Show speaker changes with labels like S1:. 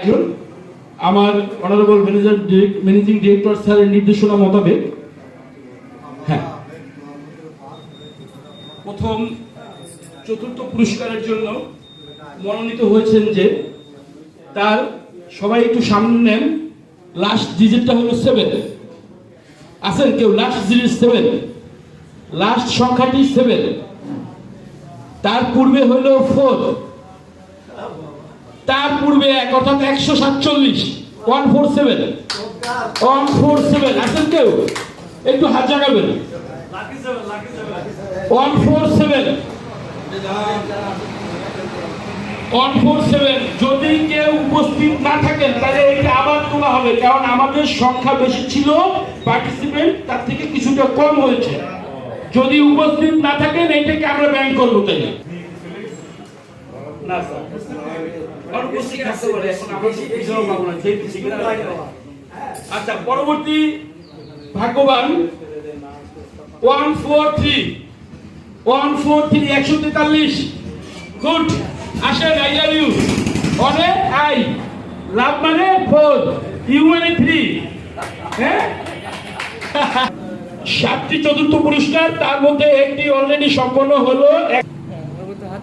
S1: একজন। আমার honourable manager managing director স্যারের নির্দেশনা মোতাবেক। হ্যাঁ। প্রথম চতুর্থ পুরস্কারের জন্য মনোনীত হয়েছেন যে, তার সবাই একটু সামনে নেন। লাস্ট ডিজিটটা হলো সেভেন আছেন কেউ? লাস্ট ডিজিট সেভেন লাস্ট সংখ্যাটি সেভেন তার পূর্বে হলো ফোর পূর্বে এক অর্থাৎ একশো সাতচল্লিশ। One four seven. One four seven. আছেন কেউ? একটু হাত জাগাবেন। One four seven. One four seven. যদি কেউ উপস্থিত না থাকেন, তাহলে এটা আবার তোলা হবে। কারণ আমাদের সংখ্যা বেশি ছিল পার্টিসিপেন্ট তার থেকে কিছুটা কম হয়েছে। যদি উপস্থিত না থাকেন এইটাকে আমরা ব্যাংক করব, তাই না স্যার। অনুপস্থিত থাকতে পারে এখন আমরা পিছনেও পাবো না যেহেতু সিগন্যাল আচ্ছা পরবর্তী ভাগ্যবান। One four three one four three একশো তেতাল্লিশ। গুড আসেন আই আর ইউ অনে আই লাভ মানে ফোর ইউ মানে থ্রি হ্যাঁ? সাতটি চতুর্থ পুরস্কার তার মধ্যে একটি অলরেডি সম্পন্ন হলো এক-